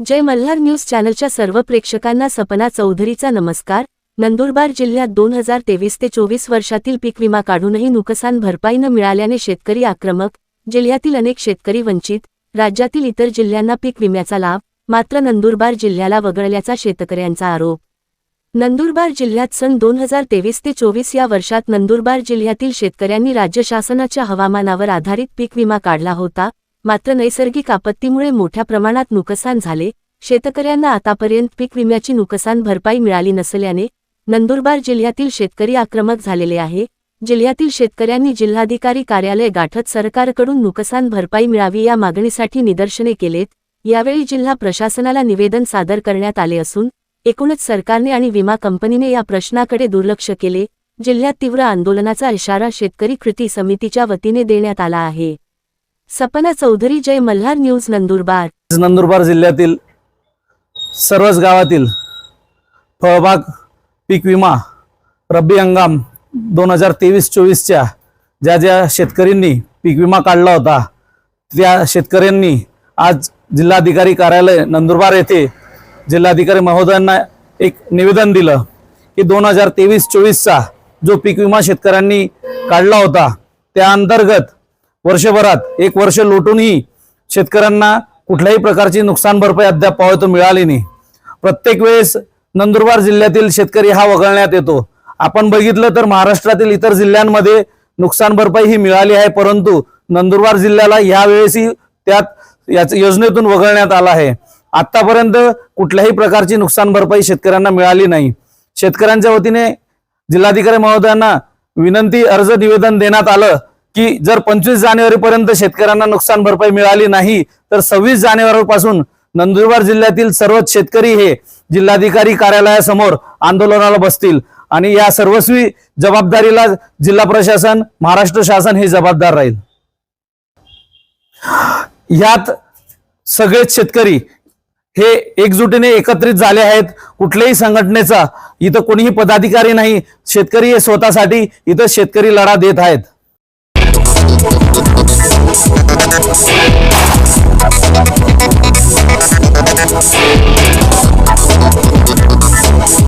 जय Malhar news चॅनलच्या सर्व प्रेक्षकांना सपना चौधरीचा नमस्कार. नंदुरबार जिल्ह्यात दोन हजार तेवीस ते चोवीस वर्षातील पीक विमा काढूनही नुकसान भरपाई न मिळाल्याने शेतकरी आक्रमक जिल्ह्यातील अनेक शेतकरी वंचित राज्यातील इतर जिल्ह्यांना पीक विम्याचा लाभ मात्र नंदुरबार जिल्ह्याला वगळल्याचा शेतकऱ्यांचा आरोप. नंदुरबार जिल्ह्यात सन दोन हजार तेवीस ते चोवीस या वर्षात नंदुरबार जिल्ह्यातील शेतकऱ्यांनी राज्य शासनाच्या हवामानावर आधारित पीक विमा काढला होता. मात्र नैसर्गिक आपत्तीमुळे मोठ्या प्रमाणात नुकसान झाले. शेतकऱ्यांना आतापर्यंत पीक विम्याची नुकसान भरपाई मिळाली नसल्याने नंदुरबार जिल्ह्यातील शेतकरी आक्रमक झालेले आहे. जिल्ह्यातील शेतकऱ्यांनी जिल्हाधिकारी कार्यालय गाठत सरकारकडून नुकसान भरपाई मिळावी या मागणीसाठी निदर्शने केलेत. यावेळी जिल्हा प्रशासनाला निवेदन सादर करण्यात आले असून एकूणच सरकारने आणि विमा कंपनीने या प्रश्नाकडे दुर्लक्ष केले. जिल्ह्यात तीव्र आंदोलनाचा इशारा शेतकरी कृती समितीच्या वतीने देण्यात आला आहे. सपना चौधरी जय मल्हार न्यूज नंदुरबार. नंदुरबार जिल्ह्यातील सर्वच गावातील फळबाग पीक विमा रब्बी हंगाम दोन हजार तेवीस चोवीसच्या ज्या ज्या शेतकऱ्यांनी पीक विमा काढला होता त्या शेतकऱ्यांनी आज जिल्हाधिकारी कार्यालय नंदुरबार येथे जिल्हाधिकारी महोदयांना एक निवेदन दिलं की दोन हजार तेवीस चोवीसचा जो पीक विमा शेतकऱ्यांनी काढला होता त्या अंतर्गत वर्षभरात एक वर्ष लोटूनही शेतकऱ्यांना कुठल्याही प्रकारची नुकसान भरपाई अद्याप पावतो मिळाली नाही. प्रत्येक वेळेस नंदुरबार जिल्ह्यातील शेतकरी हा वगळण्यात येतो. आपण बघितलं तर महाराष्ट्रातील इतर जिल्ह्यांमध्ये नुकसान भरपाई ही मिळाली आहे परंतु नंदुरबार जिल्ह्याला यावेळेसही त्यात याच योजनेतून वगळण्यात आला आहे. आतापर्यंत कुठल्याही प्रकारची नुकसान भरपाई शेतकऱ्यांना मिळाली नाही. शेतकऱ्यांच्या वतीने जिल्हाधिकारी महोदयांना विनंती अर्ज निवेदन देण्यात आलं. की जर पंचवीस जानेवारी पर्यंत शेतकऱ्यांना नुकसान भरपाई मिळाली नाही तर सव्वीस जानेवारी पासून नंदुरबार जिल्ह्यातील सर्वच शेतकरी हे जिल्हाधिकारी कार्यालयासमोर आंदोलनाला बसतील. आणि या सर्वस्वी जबाबदारीला जिल्हा प्रशासन महाराष्ट्र शासन हे जबाबदार राहील. यात सगळेच शेतकरी हे एकजुटीने एकत्रित झाले आहेत. कुठल्याही संघटनेचा इथं कोणीही पदाधिकारी नाही. शेतकरी हे स्वतःसाठी इथं शेतकरी लढा देत आहेत. I'm sorry.